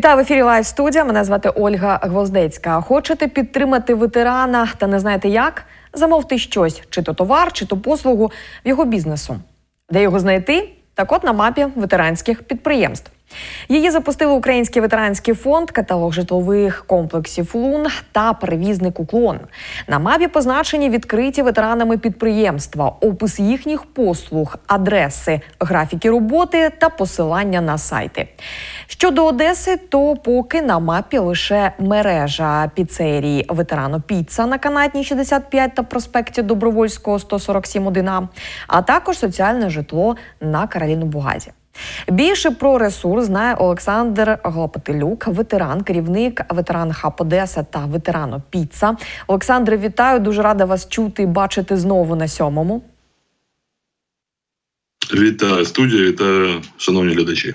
Вітаю в ефірі Лайв студія. Мене звати Ольга Гвоздецька. Хочете підтримати ветерана та не знаєте як? Замовте щось, чи то товар, чи то послугу в його бізнесу. Де його знайти? Так от на мапі ветеранських підприємств. Її запустили Український ветеранський фонд, каталог житлових комплексів Лун та перевізник Уклон. На мапі позначені відкриті ветеранами підприємства, опис їхніх послуг, адреси, графіки роботи та посилання на сайти. Щодо Одеси, то поки на мапі лише мережа піцерії ветерану Піца на канатній 65 та проспекті Добровольського 147 1А, а також соціальне житло на Кароліну Бугазі. Більше про ресурс знає Олександр Глопотилюк, ветеран, керівник ветеран Хаб Одеса та ветерану Піца. Олександре, вітаю! Дуже рада вас чути і бачити знову на сьомому. Вітаю студія, вітаю, шановні глядачі.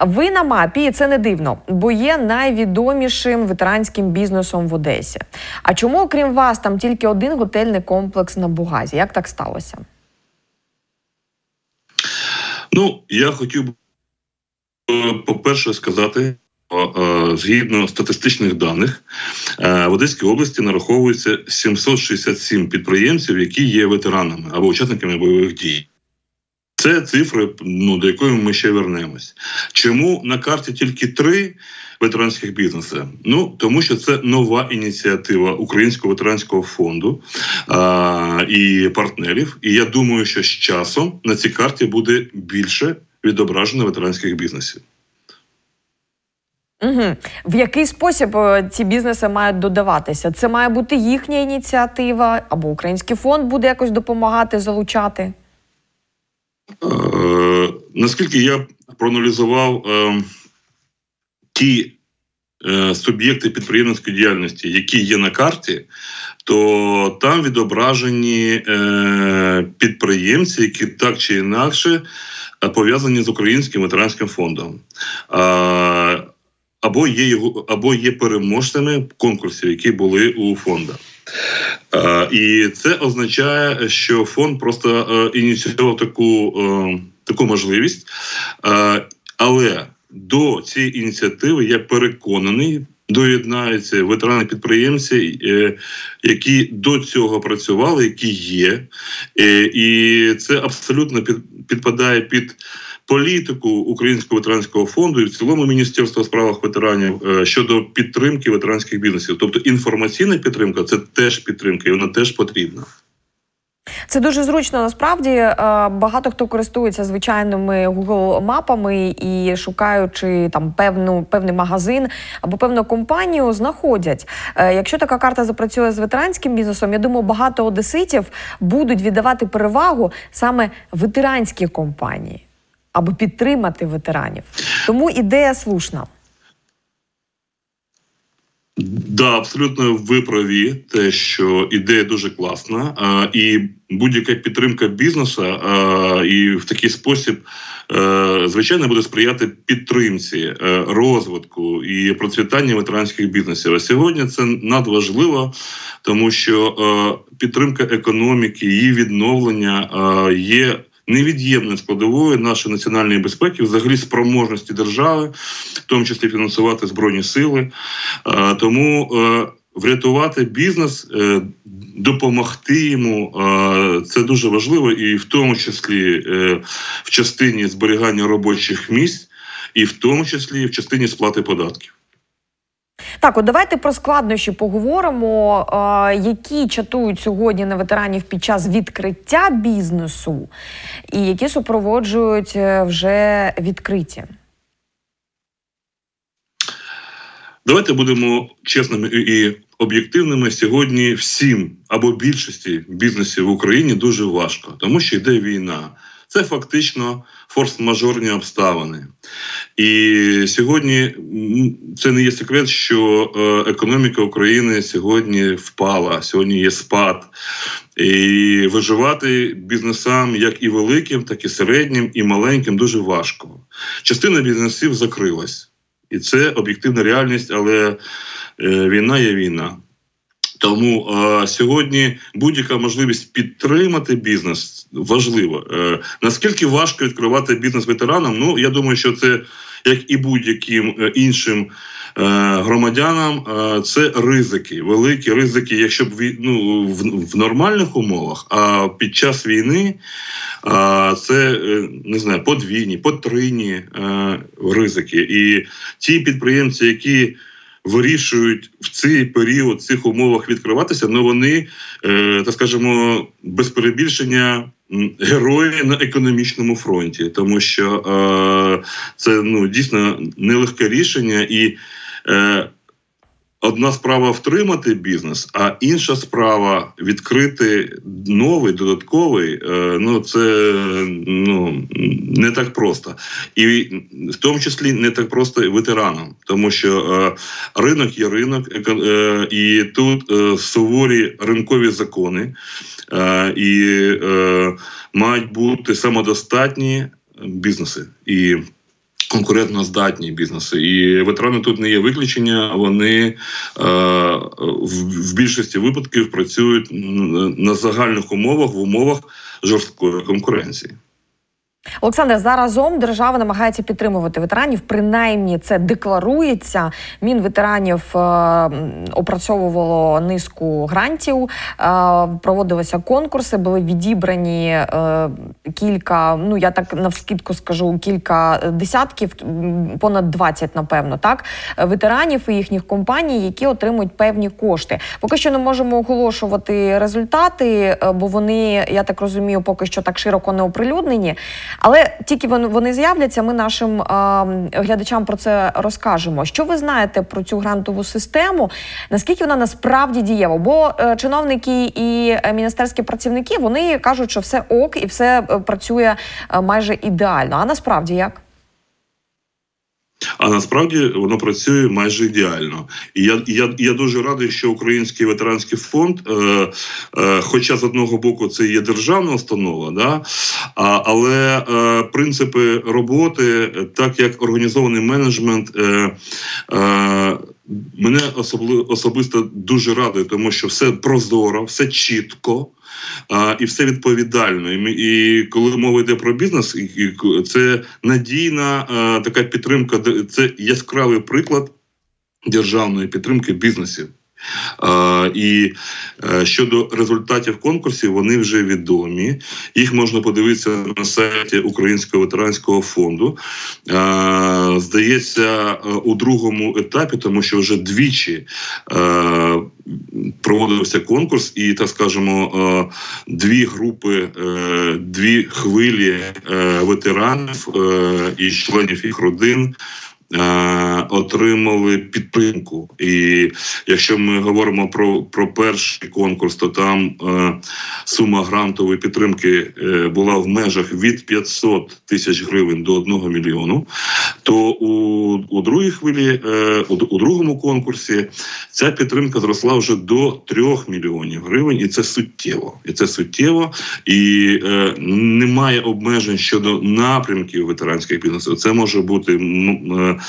Ви на мапі, і це не дивно, бо є найвідомішим ветеранським бізнесом в Одесі. А чому, окрім вас, там тільки один готельний комплекс на Бугазі? Як так сталося? Ну, я хотів би, е, по-перше, сказати, е, е, згідно статистичних даних, в Одеській області нараховується 767 підприємців, які є ветеранами або учасниками бойових дій. Це цифри, ну, до якої ми ще вернемось. Чому на карті тільки три ветеранських бізнеси? Ну тому що це нова ініціатива Українського ветеранського фонду а, і партнерів. І я думаю, що з часом на цій карті буде більше відображено ветеранських бізнесів. Угу. В який спосіб е, ці бізнеси мають додаватися? Це має бути їхня ініціатива, або український фонд буде якось допомагати залучати? Е, наскільки я проаналізував е, ті е, суб'єкти підприємницької діяльності, які є на карті, то там відображені е, підприємці, які так чи інакше е, пов'язані з Українським ветеранським фондом. Е, або є його, або є переможцями конкурсів, які були у фонда. Е, і це означає, що фонд просто е, ініціював таку, е, таку можливість. Але до цієї ініціативи я переконаний. Доєднаються ветерани підприємці, е, які до цього працювали, які є, Е, і це абсолютно під, підпадає під політику Українського ветеранського фонду і в цілому Міністерства у справах ветеранів е, щодо підтримки ветеранських бізнесів. Тобто інформаційна підтримка це теж підтримка, і вона теж потрібна. Це дуже зручно. Насправді Е, багато хто користується звичайними Google мапами і шукаючи там певну певний магазин або певну компанію, знаходять. Е, Якщо така карта запрацює з ветеранським бізнесом, я думаю, багато одеситів будуть віддавати перевагу саме ветеранській компанії, аби підтримати ветеранів. Тому ідея слушна. Да, абсолютно ви праві, те, що ідея дуже класна, і будь-яка підтримка бізнесу і в такий спосіб, е, звичайно, буде сприяти підтримці, е, розвитку і процвітанню ветеранських бізнесів. А сьогодні це надважливо, тому що е, підтримка економіки, її відновлення є невід'ємною складовою нашої національної безпеки, взагалі спроможності держави, в тому числі фінансувати збройні сили. Е, Тому е, врятувати бізнес, е, допомогти йому це дуже важливо, і в тому числі в частині зберігання робочих місць, і в тому числі в частині сплати податків. Так, от давайте про складнощі поговоримо, які чатують сьогодні на ветеранів під час відкриття бізнесу, і які супроводжують е, вже відкриті. Давайте будемо чесними і об'єктивними. Сьогодні всім або більшості бізнесів в Україні дуже важко, тому що йде війна. Це фактично форс-мажорні обставини. І сьогодні це не є секрет, що е, економіка України сьогодні впала, сьогодні є спад. І виживати бізнесам, як і великим, так і середнім, і маленьким, дуже важко. Частина бізнесів закрилась. І це об'єктивна реальність, але е, війна є війна. Тому е, сьогодні будь-яка можливість підтримати бізнес важлива. Е, наскільки важко відкривати бізнес ветеранам? Ну я думаю, що це як і будь-яким е, іншим е, громадянам, е, це ризики, великі ризики, якщо б ну, в, в нормальних умовах, а під час війни а, це е, не знаю, подвійні, потрійні е, ризики. І ті підприємці, які вирішують в цей період, в цих умовах відкриватися, ну вони, е, так скажемо, без перебільшення. Герої на економічному фронті, тому що е, це ну дійсно нелегке рішення, і е, одна справа втримати бізнес, а інша справа відкрити новий додатковий. е, Ну це ну не так просто, і в тому числі не так просто ветеранам, тому що е, ринок є ринок, е, і тут суворі ринкові закони, і мають бути самодостатні бізнеси і. Конкурентно здатні бізнеси, і ветерани тут не є виключення. Вони е, в більшості випадків працюють на загальних умовах в умовах жорсткої конкуренції. Олександр, заразом держава намагається підтримувати ветеранів. Принаймні це декларується. Мінветеранів е, опрацьовувало низку грантів, е, проводилися конкурси, були відібрані е, кілька. Ну я так навскидку скажу, кілька десятків, понад 20, напевно, так ветеранів і їхніх компаній, які отримують певні кошти. Поки що не можемо оголошувати результати, е, бо вони, я так розумію, поки що так широко не оприлюднені. Але тільки вони, з'являться, ми нашим а, глядачам про це розкажемо. Що ви знаєте про цю грантову систему? Наскільки вона насправді дієва? Бо е, чиновники і е, міністерські працівники вони кажуть, що все ок і все е, працює майже ідеально. А насправді як? А насправді воно працює майже ідеально. І я, я, я дуже радий, що Український ветеранський фонд, е, е, хоча з одного боку це є державна установа, да, а, але е, принципи роботи, так як організований менеджмент, е, е, мене особливо особисто дуже радує, тому що все прозоро, все чітко. А, і все відповідально. І, і коли мова йде про бізнес, і, це надійна а, така підтримка, це яскравий приклад державної підтримки бізнесів. І е, щодо результатів конкурсів, вони вже відомі. Їх можна подивитися на сайті Українського ветеранського фонду. Здається, е, у другому етапі, тому що вже двічі е, проводився конкурс, і так скажемо, дві групи, дві хвилі ветеранів і членів їх родин. Е, Отримали підтримку, і якщо ми говоримо про, про перший конкурс, то там е, сума грантової підтримки е, була в межах від 500 тисяч гривень до 1 мільйону. То у, у другій хвилі, у, у другому конкурсі, ця підтримка зросла вже до 3 мільйонів гривень, і це суттєво. І це суттєво, і е, немає обмежень щодо напрямків ветеранських бізнесу. Це може бути е,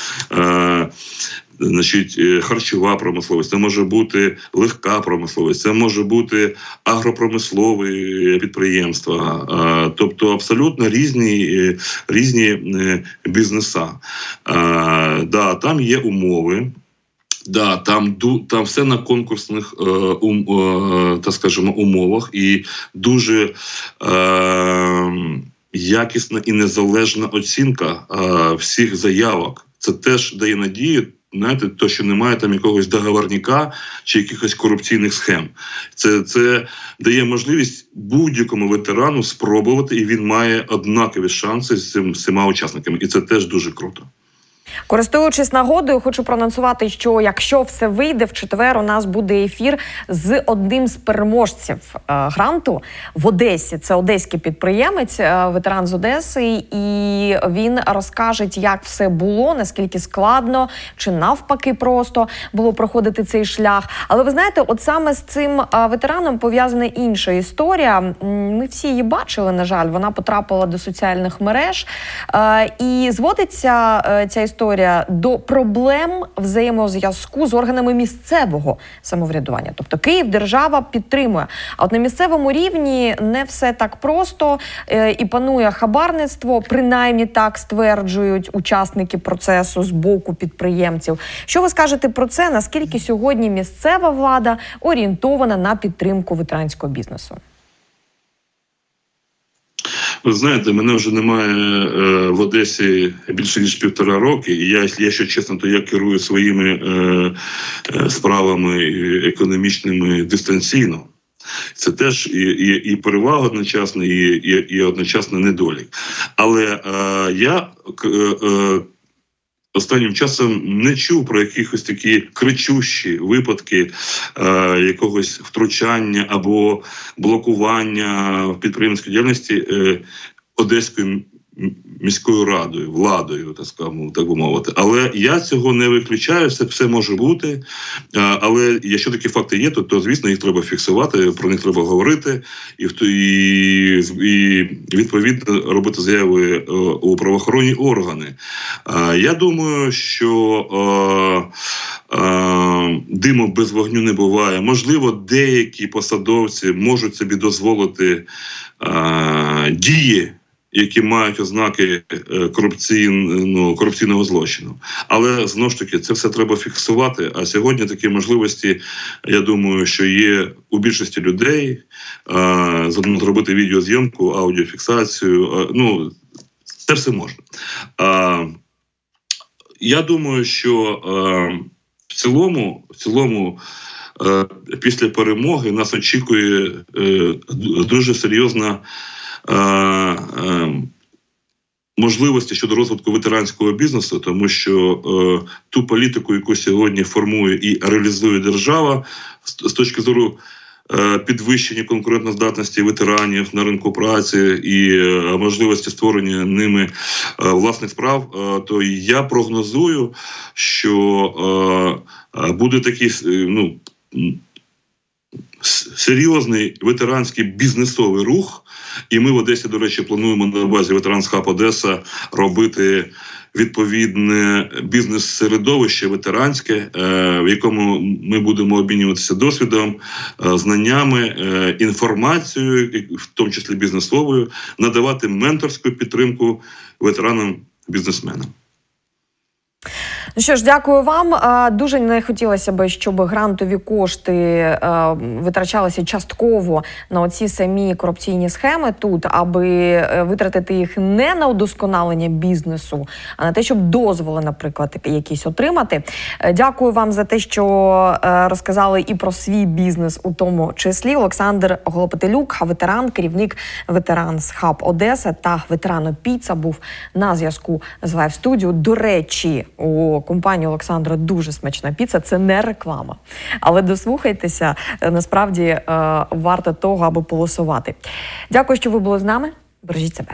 Значить, е, харчова промисловість, це може бути легка промисловість, це може бути агропромислові підприємства, е, тобто абсолютно різні, е, різні е, бізнеса. Е, Да, там є умови. Да, там там все на конкурсних е, ум, е, так скажемо, умовах, і дуже е, якісна і незалежна оцінка е, всіх заявок. Це теж дає надію. Знаєте, то що немає там якогось договорника чи якихось корупційних схем. Це, це дає можливість будь-якому ветерану спробувати, і він має однакові шанси з цим всіма учасниками. І це теж дуже круто. Користуючись нагодою, хочу проанонсувати, що якщо все вийде в четвер, у нас буде ефір з одним з переможців е, гранту в Одесі. Це одеський підприємець, е, ветеран з Одеси, і він розкаже, як все було, наскільки складно чи навпаки просто було проходити цей шлях. Але ви знаєте, от саме з цим е, ветераном пов'язана інша історія. Ми всі її бачили. На жаль, вона потрапила до соціальних мереж, і зводиться ця історія історія до проблем взаємозв'язку з органами місцевого самоврядування. Тобто Київ держава підтримує. А от на місцевому рівні не все так просто е, і панує хабарництво, принаймні так стверджують учасники процесу з боку підприємців. Що ви скажете про це? Наскільки сьогодні місцева влада орієнтована на підтримку ветеранського бізнесу? Ви знаєте, мене вже немає е, в Одесі більше ніж півтора роки, і я, якщо чесно, то я керую своїми е, е, справами економічними дистанційно. Це теж і, і, і перевага одночасно, і, і, і одночасно недолік. Але е, я е, останнім часом не чув про якихось такі кричущі випадки е, якогось втручання або блокування в підприємницькій діяльності е, Одеською м- міською радою, владою, так скажемо, так би мовити. Але я цього не виключаю, це все може бути. Але якщо такі факти є, то, то звісно їх треба фіксувати, про них треба говорити, і і, і відповідно робити заяви е, у правоохоронні органи. Я думаю, що е, е, диму без вогню не буває. Можливо, деякі посадовці можуть собі дозволити дії. Які мають ознаки е, корупційного, корупційного злочину, але знову ж таки це все треба фіксувати. А сьогодні такі можливості, я думаю, що є у більшості людей зробити відеозйомку, аудіофіксацію. Ну це все можна. Я думаю, що в цілому, в цілому, е, після перемоги нас очікує е, дуже серйозна можливості щодо розвитку ветеранського бізнесу, тому що е, ту політику, яку сьогодні формує і реалізує держава, з, точки зору. е, Підвищення конкурентноздатності ветеранів на ринку праці і е, можливості створення ними е, власних справ, е, то я прогнозую, що е, е, буде такий е, ну, серйозний ветеранський бізнесовий рух. І ми в Одесі, до речі, плануємо на базі Ветеранс Одеса робити відповідне бізнес-середовище ветеранське, е, в якому ми будемо обмінюватися досвідом, е, знаннями, е, інформацією, в тому числі бізнесовою, надавати менторську підтримку ветеранам-бізнесменам. Ну що ж, дякую вам. Дуже не хотілося б, щоб грантові кошти е, витрачалися частково на оці самі корупційні схеми тут, аби е, витратити їх не на удосконалення бізнесу, а на те, щоб дозволи, наприклад, якісь отримати. Е, Дякую вам за те, що е, розказали і про свій бізнес, у тому числі. Олександр Голопетелюк, ветеран, керівник ветеранс Хаб Одеса та ветерано Піца був на зв'язку з Лайв студіо. До речі, у компанії Олександра дуже смачна піца. Це не реклама. Але дослухайтеся, е, насправді е, варто того, аби полосувати. Дякую, що ви були з нами. Бережіть себе.